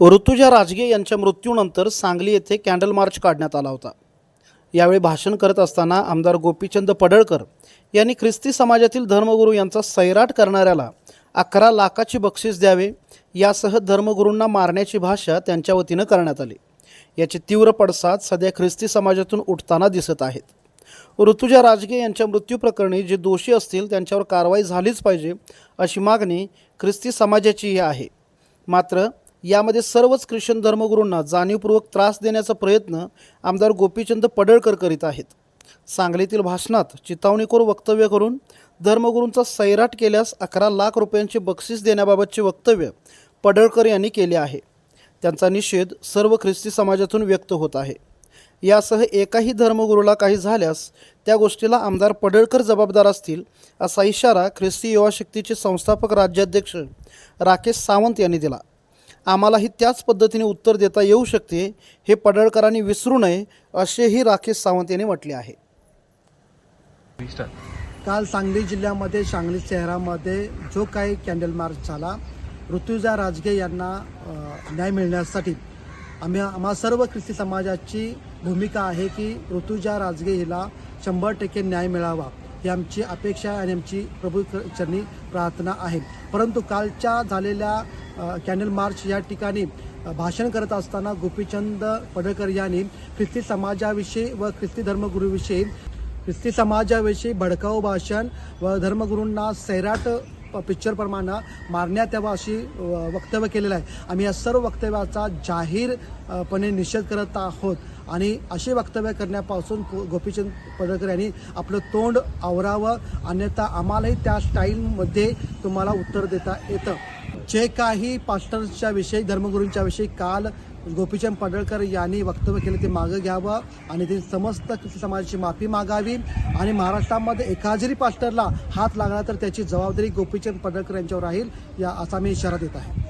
ऋतुजा राजगे यांच्या मृत्यूनंतर सांगली येथे कॅन्डल मार्च काढण्यात आला होता. यावेळी भाषण करत असताना आमदार गोपीचंद पडळकर यांनी ख्रिस्ती समाजातील धर्मगुरू यांचा सैराट करणाऱ्याला अकरा लाखाची बक्षीस द्यावे यासह धर्मगुरूंना मारण्याची भाषा त्यांच्या वतीनं करण्यात आली. याचे तीव्र पडसाद सध्या ख्रिस्ती समाजातून उठताना दिसत आहेत. ऋतुजा राजगे यांच्या मृत्यूप्रकरणी जे दोषी असतील त्यांच्यावर कारवाई झालीच पाहिजे अशी मागणी ख्रिस्ती समाजाचीही आहे. मात्र यामध्ये सर्वच ख्रिश्चन धर्मगुरूंना जाणीवपूर्वक त्रास देण्याचा प्रयत्न आमदार गोपीचंद पडळकर करीत आहेत. सांगलीतील भाषणात चितावणीखोर वक्तव्य करून धर्मगुरूंचा सैराट केल्यास अकरा लाख रुपयांचे बक्षीस देण्याबाबतचे वक्तव्य पडळकर यांनी केले आहे. त्यांचा निषेध सर्व ख्रिस्ती समाजातून व्यक्त होत आहे. यासह एकाही धर्मगुरूला काही झाल्यास त्या गोष्टीला आमदार पडळकर जबाबदार असतील असा इशारा ख्रिस्ती युवा शक्तीचे संस्थापक राज्याध्यक्ष राकेश सावंत यांनी दिला. आम्हालाही त्याच पद्धतीने उत्तर देता येऊ शकते हे पडळकरांनी विसरू नये असेही राकेश सावंत यांनी म्हटले आहे. काल सांगली जिल्ह्यामध्ये सांगली शहरामध्ये जो काही कॅन्डल मार्च झाला ऋतुजा राजगे यांना न्याय मिळण्यासाठी आम्ही आम्हा सर्व ख्रिस्ती समाजाची भूमिका आहे की ऋतुजा राजगे हिला शंभर टक्के न्याय मिळावा ही आमची अपेक्षा आणि आमची प्रभू चरणी प्रार्थना आहे. परंतु कालच्या झालेल्या कॅनल कॅन्डल मार्च या ठिकाणी भाषण करत असताना गोपीचंद पडळकर यांनी ख्रिस्ती समाजाविषयी व ख्रिस्ती धर्मगुरूविषयी ख्रिस्ती समाजाविषयी भडकाऊ भाषण व धर्मगुरूंना सैराट पिक्चरप्रमाणे मारण्यात यावं अशी वक्तव्य केलेलं आहे. आम्ही या सर्व वक्तव्याचा जाहीरपणे निषेध करत आहोत. आणि असे वक्तव्य करण्यापासून गोपीचंद पडळकर यांनी आपलं तोंड आवरावं अन्यथा आम्हालाही त्या स्टाईलमध्ये तुम्हाला उत्तर देता येतं. जे काही पास्टर्सच्या विषयी धर्मगुरूंच्या विषयी काल गोपीचंद पडळकर यांनी वक्तव्य केलं ते मागं घ्यावं आणि ते समस्त समाजाची माफी मागावी. आणि महाराष्ट्रामध्ये एका जरी पास्टरला हात लागला तर त्याची जबाबदारी गोपीचंद पडळकर यांच्यावर राहील या असा मी इशारा देत आहे.